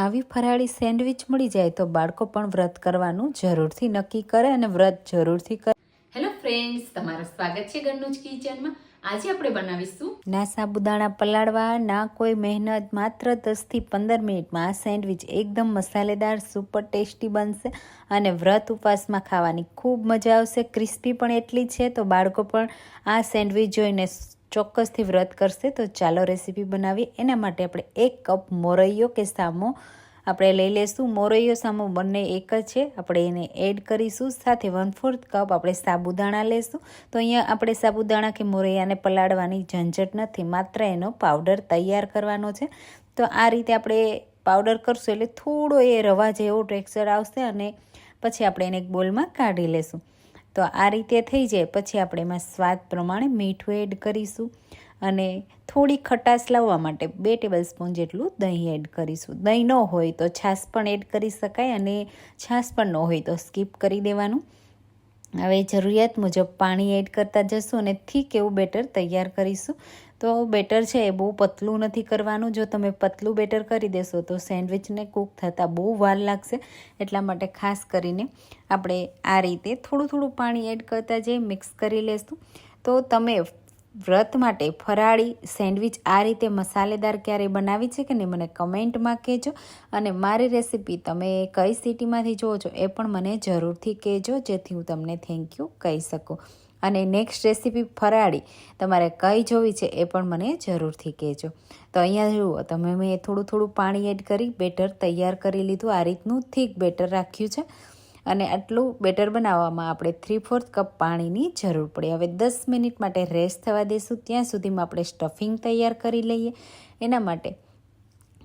આવી ફરાળી સેન્ડવિચ મળી જાય તો બાળકો પણ વ્રત કરવાનું જરૂરથી નક્કી કરે અને વ્રત જરૂરથી કરે. હેલો ફ્રેન્ડ્સ તમારું સ્વાગત છે ઘરનું જ કિચનમાં. આજે આપણે બનાવીશું ના સાબુદાણા પલાળવા ના કોઈ મહેનત માત્ર દસથી પંદર મિનિટમાં આ સેન્ડવિચ એકદમ મસાલેદાર સુપર ટેસ્ટી બનશે અને વ્રત ઉપવાસમાં ખાવાની ખૂબ મજા આવશે. ક્રિસ્પી પણ એટલી છે તો બાળકો પણ આ સેન્ડવિચ જોઈને ચોક્કસથી વ્રત કરશે, તો ચાલો રેસીપી બનાવી એના માટે આપણે એક કપ મોરૈયો કે સામો આપણે લઈ લઈશું મોરૈયો, સામો બંને એક જ છે. આપણે એને એડ કરીશું. સાથે વન ફોર્થ કપ આપણે સાબુદાણા લેશું. તો અહીંયા આપણે સાબુદાણા કે મોરૈયાને પલાળવાની ઝંઝટ નથી, માત્ર એનો પાવડર તૈયાર કરવાનો છે. તો આ રીતે આપણે પાવડર કરશું એટલે થોડો એ રવા જેવો ટેક્સચર આવશે અને પછી આપણે એને એક બોલમાં કાઢી લેશું. તો આ રીતે થઈ જાય. પછી આપણે એમાં સ્વાદ પ્રમાણે મીઠું એડ કરીશું અને થોડી ખટાશ લાવવા માટે બે ટેબલ સ્પૂન જેટલું દહીં એડ કરીશું. દહીં ન હોય તો છાશ પણ એડ કરી શકાય અને છાશ પણ ન હોય તો સ્કીપ કરી દેવાનું. હવે જરૂરિયાત મુજબ પાણી એડ કરતા જશું અને થીક એવું બેટર તૈયાર કરીશું. તો બેટર છે એ બહુ પતલું નથી કરવાનું. જો તમે પતલું બેટર કરી દેશો, તો સેન્ડવિચને કૂક થતાં બહુ વાર લાગશે. એટલા માટે ખાસ કરીને આપણે આ રીતે થોડું થોડું પાણી એડ કરતા જઈ મિક્સ કરી લેશું. તો તમે વ્રત માટે ફરાળી સેન્ડવિચ આ રીતે મસાલેદાર ક્યારેય બનાવી છે કે નહીં, મને કમેન્ટમાં કહેજો. અને મારી રેસીપી તમે કઈ સિટીમાંથી જોવો છો એ પણ મને જરૂરથી કહેજો, જેથી હું તમને થેન્ક યુ કહી શકું. અને નેક્સ્ટ રેસીપી ફરાળી. તમારે કઈ જોવી છે એ પણ મને જરૂરથી કહેજો. તો અહીંયા જુઓ, તમે મેં થોડું થોડું પાણી એડ કરી, બેટર તૈયાર કરી લીધું. આ રીતનું થીક બેટર રાખ્યું છે. અને આટલું બેટર બનાવવામાં આપણે થ્રી ફોર્થ કપ પાણીની જરૂર પડે. હવે દસ મિનિટ માટે રેસ્ટ થવા દઈશું ત્યાં સુધીમાં આપણે સ્ટફિંગ તૈયાર કરી લઈએ. એના માટે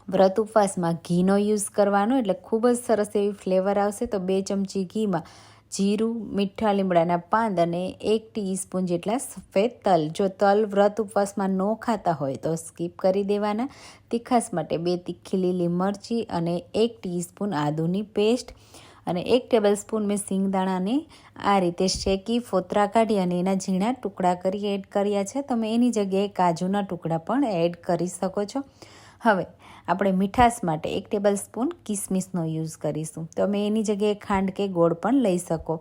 વ્રત ઉપવાસમાં ઘીનો યુઝ કરવાનો, એટલે ખૂબ જ સરસ એવી ફ્લેવર આવશે. તો બે ચમચી ઘીમાં જીરું, મીઠા લીમડાના પાન અને એક ટીસ્પૂન જેટલા સફેદ તલ. જો તલ વ્રત ઉપવાસમાં ન ખાતા હોય તો સ્કીપ કરી દેવાના. તીખાસ માટે બે તીખી લીલી મરચી અને એક ટીસ્પૂન આદુની પેસ્ટ અને એક ટેબલ સ્પૂન મેં સિંગદાણાને આ રીતે શેકી, ફોતરા કાઢી અને એના ઝીણા ટુકડા કરી એડ કર્યા છે. તમે એની જગ્યાએ કાજુના ટુકડા પણ એડ કરી શકો છો. હવે આપણે મીઠાશ માટે એક ટેબલ સ્પૂન કિસમિસનો યુઝ કરીશું. તમે એની જગ્યાએ ખાંડ કે ગોળ પણ લઈ શકો.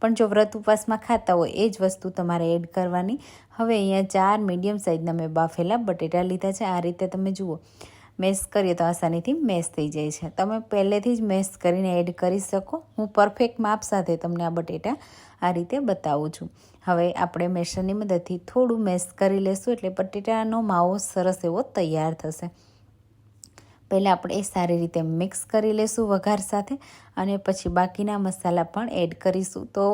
પણ જો વ્રત ઉપવાસમાં ખાતા હોય, એ જ વસ્તુ તમારે એડ કરવાની. હવે અહીંયા ચાર મીડિયમ સાઇઝના મેં બાફેલા બટેટા લીધા છે. આ રીતે તમે જુઓ, મેશ કરીએ તો આસાનીથી મેશ થઈ જાય છે. તમે પહેલેથી જ મેશ કરીને એડ કરી શકો. હું પરફેક્ટ માપ સાથે તમને આ બટેટા આ રીતે બતાવું છું. હવે આપણે મેશરની મદદથી થોડું મેશ કરી લેશું એટલે બટેટાનો માવો સરસ એવો તૈયાર થશે. પહેલાં આપણે એ સારી રીતે મિક્સ કરી લેશું વઘાર સાથે અને પછી બાકીના મસાલા પણ એડ કરીશું. તો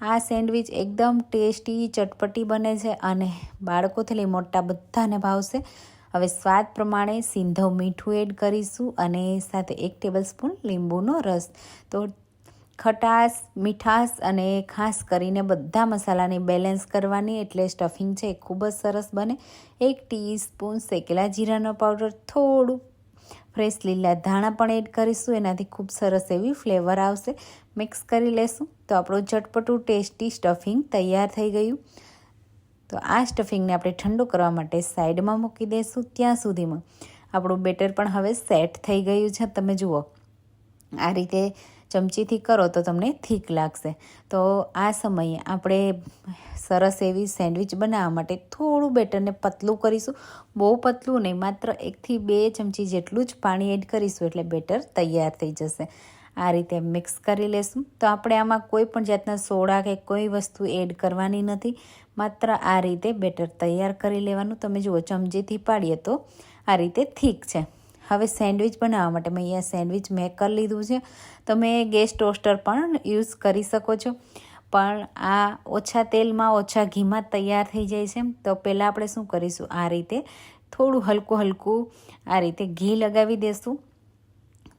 આ સેન્ડવિચ એકદમ ટેસ્ટી, ચટપટી બને છે અને બાળકોથી લઈ મોટા બધાને ભાવશે. હવે સ્વાદ પ્રમાણે સિંધવ મીઠું એડ કરીશું અને સાથે એક ટેબલ સ્પૂન લીંબુનો રસ. તો ખટાશ, મીઠાશ અને ખાસ કરીને બધા મસાલાની બેલેન્સ કરવાની એટલે સ્ટફિંગ છે એ ખૂબ જ સરસ બને. એક ટીસ્પૂન શેકેલા જીરાનો પાવડર થોડું ફ્રેશ લીલા ધાણા પણ એડ કરીશું. એનાથી ખૂબ સરસ એવી ફ્લેવર આવશે. મિક્સ કરી લેશું. તો આપણું ચટપટું ટેસ્ટી સ્ટફિંગ તૈયાર થઈ ગયું. તો આ સ્ટફિંગને આપણે ઠંડુ કરવા માટે સાઈડમાં મૂકી દઈશું ત્યાં સુધીમાં. આપણું બેટર પણ હવે સેટ થઈ ગયું છે. તમે જુઓ. આ રીતે ચમચીથી કરો તો તમને થીક લાગશે. તો આ સમયે આપણે સરસ એવી સેન્ડવિચ બનાવવા માટે થોડું બેટરને પતલું કરીશું. બહુ પતલું નહીં, માત્ર એકથી બે ચમચી જેટલું જ પાણી એડ કરીશું એટલે બેટર તૈયાર થઈ જશે. આ રીતે મિક્સ કરી લેશું. તો આપણે આમાં કોઈ પણ જાતના સોડા કે કોઈ વસ્તુ એડ કરવાની નથી. માત્ર આ રીતે બેટર તૈયાર કરી લેવાનું. તમે જુઓ, ચમચીથી પાડીએ તો આ રીતે થીક છે. હવે સેન્ડવિચ બનાવવા માટે મેં અહીંયા સેન્ડવિચ મેકર લીધું છે. તમે ગેસ ટોસ્ટર પણ યુઝ કરી શકો છો. પણ આ ઓછા તેલમાં, ઓછા ઘીમાં તૈયાર થઈ જાય છે. તો પહેલાં આપણે શું કરીશું? આ રીતે થોડું હલકું હલકું આ રીતે ઘી લગાવી દેશું.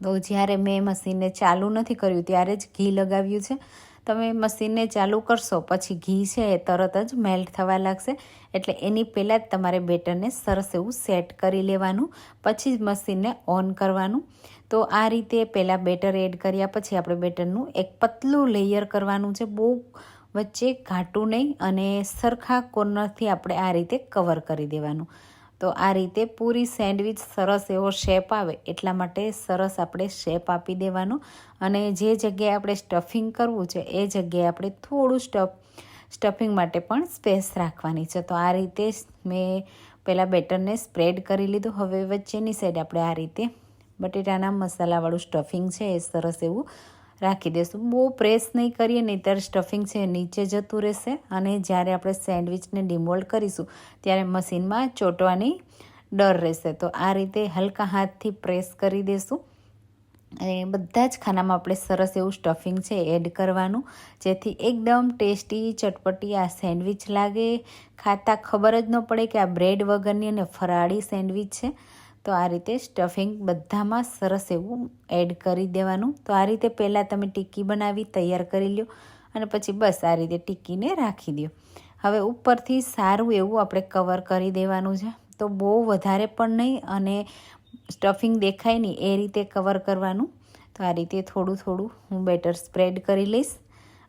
તો જ્યારે મેં મશીનને ચાલુ નથી કર્યું, ત્યારે જ ઘી લગાવ્યું છે. તમે મશીનને ચાલુ કરશો, પછી ઘી છે એ તરત જ મેલ્ટ થવા લાગશે. એટલે એની પહેલાં જ તમારે બેટરને સરસ એવું સેટ કરી લેવાનું, પછી જ મશીનને ઓન કરવાનું. તો આ રીતે પહેલાં બેટર એડ કર્યા પછી આપણે બેટરનું એક પતલું લેયર કરવાનું છે. બહુ વચ્ચે ઘાટું નહીં અને સરખા કોર્નરથી આપણે આ રીતે કવર કરી દેવાનું. તો આ રીતે પૂરી સેન્ડવિચ સરસ એવો શેપ આવે એટલા માટે સરસ આપણે શેપ આપી દેવાનો. અને જે જગ્યાએ આપણે સ્ટફિંગ કરવું છે, એ જગ્યાએ આપણે થોડું સ્ટફ, સ્ટફિંગ માટે પણ સ્પેસ રાખવાની છે. તો આ રીતે મેં પહેલાં બેટરને સ્પ્રેડ કરી લીધું. હવે વચ્ચેની સાઈડ આપણે આ રીતે બટેટાના મસાલાવાળું સ્ટફિંગ છે, એ સરસ એવું રાખી દઈશું. બહુ પ્રેસ નહીં કરીએ, નહીંતર સ્ટફિંગ છે નીચે જતું રહેશે અને જ્યારે આપણે સેન્ડવિચને ડિમોલ્ડ કરીશું, ત્યારે મશીનમાં ચોંટવાની ડર રહેશે. તો આ રીતે હલકા હાથથી પ્રેસ કરી દઈશું. અને બધા જ ખાનામાં આપણે સરસ એવું સ્ટફિંગ છે એડ કરવાનું, જેથી એકદમ ટેસ્ટી, ચટપટી આ સેન્ડવિચ લાગે. ખાતા ખબર જ ન પડે કે આ બ્રેડ વગરની અને ફરાળી સેન્ડવિચ છે. તો આ રીતે સ્ટફિંગ બધામાં સરસ એવું એડ કરી દેવાનું. તો આ રીતે પહેલાં તમે ટિક્કી બનાવી, તૈયાર કરી લો અને પછી બસ આ રીતે ટિક્કીને રાખી દો. હવે ઉપરથી સારું એવું આપણે કવર કરી દેવાનું છે. તો બહુ વધારે પણ નહીં અને સ્ટફિંગ દેખાય નહીં એ રીતે કવર કરવાનું. તો આ રીતે થોડું થોડું હું બેટર સ્પ્રેડ કરી લઈશ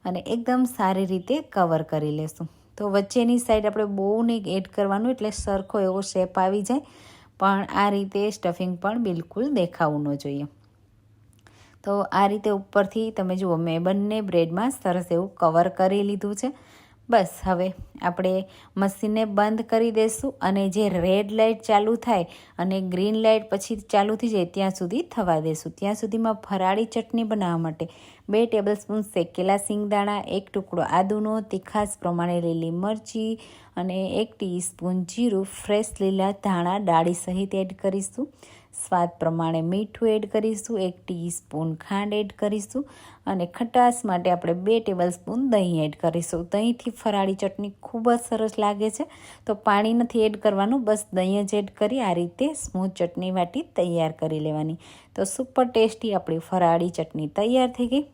અને એકદમ સારી રીતે કવર કરી લેશું. તો વચ્ચેની સાઈડ આપણે બહુ નહીં એડ કરવાનું એટલે સરખો એવો શેપ આવી જાય. પણ આ રીતે સ્ટફિંગ પણ બિલકુલ દેખાવું ન જોઈએ. તો આ રીતે ઉપરથી તમે જુઓ, મેં બંને બ્રેડમાં સરસ એવું કવર કરી લીધું છે. બસ હવે આપણે મશીનને બંધ કરી દઈશું અને જે રેડ લાઇટ ચાલુ થાય અને ગ્રીન લાઇટ પછી ચાલુ થઈ જાય, ત્યાં સુધી થવા દઈશું ત્યાં સુધીમાં ફરાળી ચટણી બનાવવા માટે બે ટેબલસ્પૂન શેકેલા સિંગદાણા, એક ટુકડો આદુનો, તીખાસ પ્રમાણે લીલી મરચી અને એક ટીસ્પૂન જીરું ફ્રેશ લીલા ધાણા ડાળી સહિત એડ કરીશું. સ્વાદ પ્રમાણે મીઠું એડ કરીશું, એક ટીસ્પૂન ખાંડ એડ કરીશું અને ખટાશ માટે આપણે બે ટેબલ સ્પૂન દહીં એડ કરીશું. દહીંથી ફરાળી ચટણી ખૂબ જ સરસ લાગે છે, તો પાણી નથી એડ કરવાનું, બસ દહીં જ એડ કરી આ રીતે સ્મૂથ ચટણી વાટી તૈયાર કરી લેવાની. તો સુપર ટેસ્ટી આપણી ફરાળી ચટણી તૈયાર થઈ ગઈ.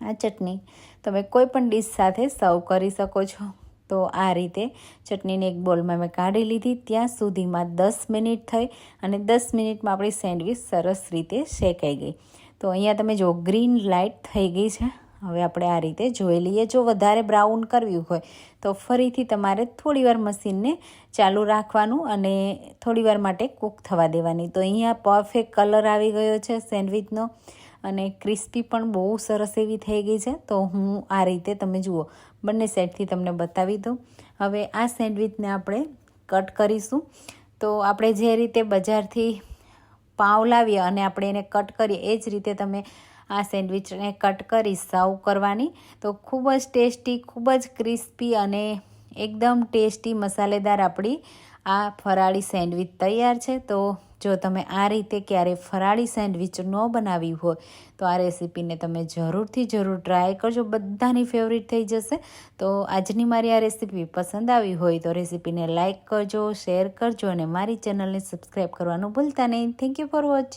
આ ચટણી તમે કોઈ પણ ડીશ સાથે સર્વ કરી શકો છો. તો આ રીતે ચટણીને એક બોલમાં મેં કાઢી લીધી. ત્યાં સુધીમાં દસ મિનિટ થઈ અને દસ મિનિટમાં આપણી સેન્ડવિચ સરસ રીતે શેકાઈ ગઈ. તો અહીંયા તમે જો ગ્રીન લાઇટ થઈ ગઈ છે. હવે આપણે આ રીતે જોઈ લઈએ. જો વધારે બ્રાઉન કરવી હોય, તો ફરીથી તમારે થોડીવાર મશીનને ચાલુ રાખવાનું અને થોડીવાર માટે કૂક થવા દેવાની. તો અહીંયા પરફેક્ટ કલર આવી ગયો છે સેન્ડવિચનો. અને ક્રિસ્પી પણ બહુ સરસ એવી થઈ ગઈ છે, તો હું આ રીતે તમે જુઓ. બંને સેટથી તમને બતાવી દઉં. હવે આ સેન્ડવિચને આપણે કટ કરીશું. તો આપણે જે રીતે બજારથી પાવ લાવીએ અને આપણે એને કટ કરીએ, એ જ રીતે તમે આ સેન્ડવિચને કટ કરી સર્વ કરવાની. તો ખૂબ જ ટેસ્ટી, ખૂબ જ ક્રિસ્પી અને એકદમ ટેસ્ટી મસાલેદાર આપણી આ ફરાળી સેન્ડવિચ તૈયાર છે. તો જો તમે આ રીતે ક્યારે ફરાળી સેન્ડવિચ ન બનાવી હોય, તો આ રેસીપીને તમે જરૂરથી જરૂર ટ્રાય કરજો. બધાની ફેવરિટ થઈ જશે. તો આજની મારી આ રેસીપી પસંદ આવી હોય તો રેસીપીને લાઇક કરજો, શેર કરજો અને મારી ચેનલને સબસ્ક્રાઈબ કરવાનું ભૂલતા નહીં. Thank you for watching.